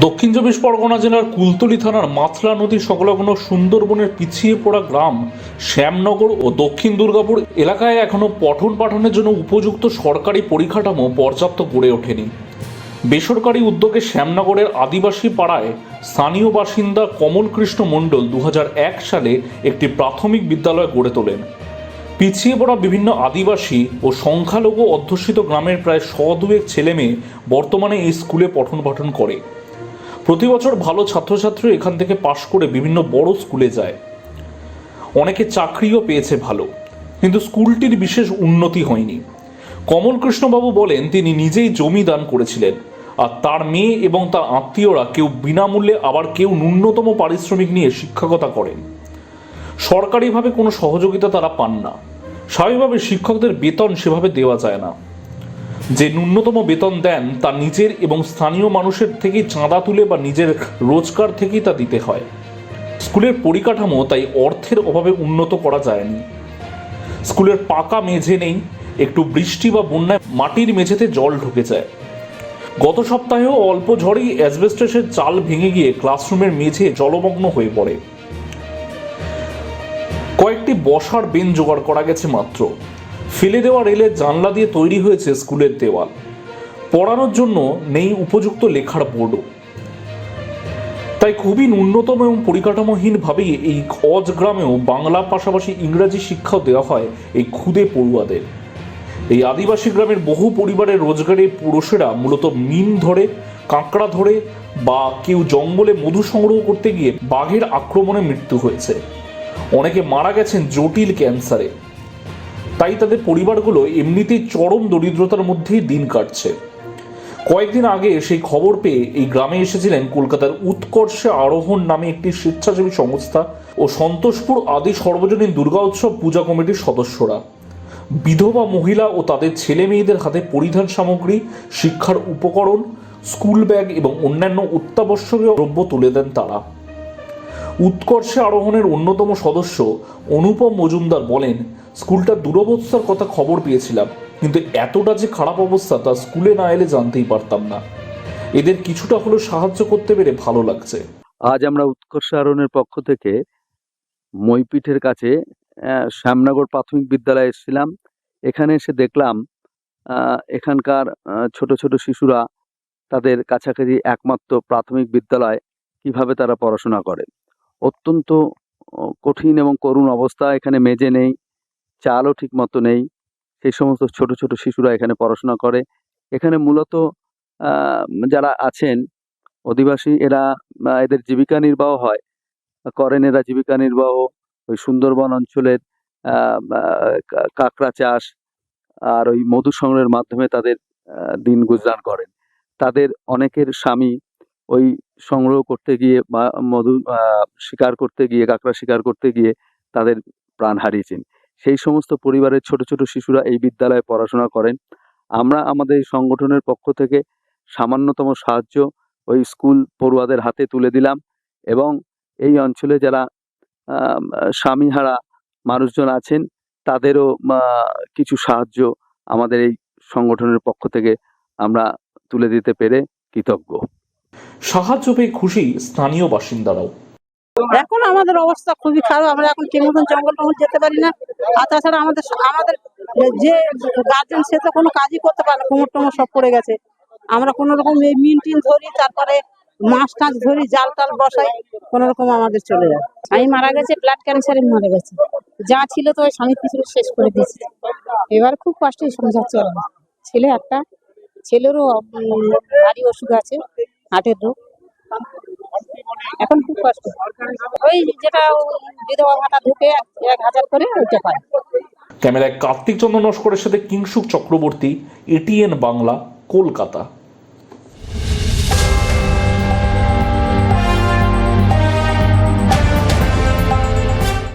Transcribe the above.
দক্ষিণ চব্বিশ পরগনা জেলার কুলতলি থানার মাথলা নদী সংলগ্ন সুন্দরবনের পিছিয়ে পড়া গ্রাম শ্যামনগর ও দক্ষিণ দুর্গাপুর এলাকায় এখনও পঠন পাঠনের জন্য উপযুক্ত সরকারি পরিকাঠামো পর্যাপ্ত গড়ে ওঠেনি। বেসরকারি উদ্যোগে শ্যামনগরের আদিবাসী পাড়ায় স্থানীয় বাসিন্দা কমল কৃষ্ণ মণ্ডল দু হাজার এক সালে একটি প্রাথমিক বিদ্যালয় গড়ে তোলেন। পিছিয়ে পড়া বিভিন্ন আদিবাসী ও সংখ্যালঘু অধ্যুষিত গ্রামের প্রায় শ দুয়েক ছেলে মেয়ে বর্তমানে এই স্কুলে পঠন পাঠন করে। প্রতি বছর ভালো ছাত্রছাত্রী এখান থেকে পাশ করে বিভিন্ন বড় স্কুলে যায়। অনেকে চাকরিও পেয়েছে ভালো, কিন্তু স্কুলটির বিশেষ উন্নতি হয়নি। কমল কৃষ্ণবাবু বলেন, তিনি নিজেই জমি দান করেছিলেন, আর তার মেয়ে এবং তার আত্মীয়রা কেউ বিনামূল্যে আবার কেউ ন্যূনতম পারিশ্রমিক নিয়ে শিক্ষকতা করেন। সরকারিভাবে কোনো সহযোগিতা তারা পান না। স্বাভাবিকভাবে শিক্ষকদের বেতন সেভাবে দেওয়া যায় না। যে ন্যূনতম বেতন দেন, তা নিজের এবং স্থানীয় মানুষের থেকেই চাঁদা তুলে বা নিজের রোজগার থেকেই তা দিতে হয়। স্কুলের পরিকাঠামো তাই অর্থের অভাবে উন্নত করা যায়নি। স্কুলের পাকা মেঝে নেই, একটু বৃষ্টি বা বন্যায় মাটির মেঝেতে জল ঢুকে যায়। গত সপ্তাহেও অল্প ঝড়েই অ্যাসবেস্টাসের চাল ভেঙে গিয়ে ক্লাসরুমের মেঝে জলমগ্ন হয়ে পড়ে। কয়েকটি বসার বেন জোগাড় করা গেছে মাত্র। ফেলে দেওয়া রেলের জানলা দিয়ে তৈরি হয়েছে স্কুলের দেওয়াল। পড়ানোর জন্য নেই উপযুক্ত লেখার বোর্ডও। তাই খুবই ন্যূনতম এবং পরিকাঠামোহীনভাবেই এই অজ গ্রামেও বাংলা পাশাপাশি ইংরাজি শিক্ষাও দেওয়া হয় এই ক্ষুদে পড়ুয়াদের। এই আদিবাসী গ্রামের বহু পরিবারের রোজগারে পুরুষেরা মূলত মিন ধরে, কাঁকড়া ধরে বা কেউ জঙ্গলে মধু সংগ্রহ করতে গিয়ে বাঘের আক্রমণে মৃত্যু হয়েছে। অনেকে মারা গেছেন জটিল ক্যান্সারে। তাই তাদের পরিবারগুলো এমনিতেই চরম দরিদ্রতার মধ্যেই দিন কাটছে। কয়েকদিন আগে সেই খবর পেয়ে এই গ্রামে এসেছিলেন কলকাতার উৎকর্ষে আরোহণ নামে একটি স্বেচ্ছাসেবী সংস্থা ও সন্তোষপুর আদি সর্বজনীন দুর্গা উৎসব পূজা কমিটির সদস্যরা। বিধবা মহিলা ও তাদের ছেলে মেয়েদের হাতে পরিধান সামগ্রী, শিক্ষার উপকরণ, স্কুল ব্যাগ এবং অন্যান্য অত্যাবশ্যকীয় দ্রব্য তুলে দেন তারা। উৎকর্ষে আরোহণের অন্যতম সদস্য অনুপম মজুমদার বলেন স্কুলটার দুরবস্থার কথা খবর পেয়েছিলাম, কিন্তু এতটা যে খারাপ অবস্থা তা স্কুলে না এলে জানতেই পারতাম না। এদের কিছুটা হলেও সাহায্য করতে পেরে ভালো লাগছে। আজ আমরা উৎকর্ষ আরণের পক্ষ থেকে মইপিঠের কাছে শ্যামনগর প্রাথমিক বিদ্যালয়ে এসেছিলাম। এখানে এসে দেখলাম এখানকার ছোট ছোট শিশুরা তাদের কাছাকাছি একমাত্র প্রাথমিক বিদ্যালয় কীভাবে তারা পড়াশোনা করে। অত্যন্ত কঠিন এবং করুণ অবস্থা, এখানে মেজে নেই। চালও ঠিক মতো নেই। সেই সমস্ত ছোট ছোট শিশুরা এখানে পড়াশোনা করে। এখানে মূলত যারা আছেন, অধিবাসী, এরা এদের জীবিকা নির্বাহ হয়। করেন এরা জীবিকা নির্বাহ। ওই সুন্দরবন অঞ্চলের কাঁকড়া চাষ আর ওই মধু সংগ্রহের মাধ্যমে তাদের দিন গুজরান করেন। তাদের অনেকের স্বামী ওই সংগ্রহ করতে গিয়ে মধু শিকার করতে গিয়ে, কাঁকড়া শিকার করতে গিয়ে তাদের প্রাণ হারিয়েছেন। সেই সমস্ত পরিবারের ছোট ছোট শিশুরা এই বিদ্যালয়ে পড়াশোনা করেন। আমরা আমাদের এই সংগঠনের পক্ষ থেকে সামান্যতম সাহায্য ওই স্কুল পড়ুয়াদের হাতে তুলে দিলাম এবং এই অঞ্চলে যারা স্বামীহারা মানুষজন আছেন, তাদেরও কিছু সাহায্য আমাদের এই সংগঠনের পক্ষ থেকে আমরা তুলে দিতে পেরে কৃতজ্ঞ। সাহায্য পেয়ে খুশি স্থানীয় বাসিন্দারাও। এখন আমাদের অবস্থা খুবই খারাপ। আমরা এখন ঠিক মতন জঙ্গল টঙ্গল যেতে পারি না। আর তাছাড়া আমাদের আমাদের যে গার্জেন সে তো কোনো কাজই করতে পারে না। কুমোর টুমোর সব পড়ে গেছে। আমরা কোনো রকম এই মিন টিন ধরি, তারপরে মাছ টাছ ধরি, জাল টাল বসাই, কোনো রকম আমাদের চলে যায়। স্বামী মারা গেছে ব্লাড ক্যান্সারে মারা গেছে। যা ছিল তো ওই স্বামী পিছনে শেষ করে দিয়েছে। এবার খুব কষ্টে সংসার চলে ছেলে একটা, ছেলেরও ভারী অসুখ আছে, হার্টের রোগ। এখন খুব কষ্ট। ওই যেটা বিধবা ভাতা ঢুকে এক হাজার করে ওইটা পায় ক্যামেরায় কার্তিক চন্দ্র নস্করের সাথে কিংসুক চক্রবর্তী এটিএন বাংলা, কলকাতা।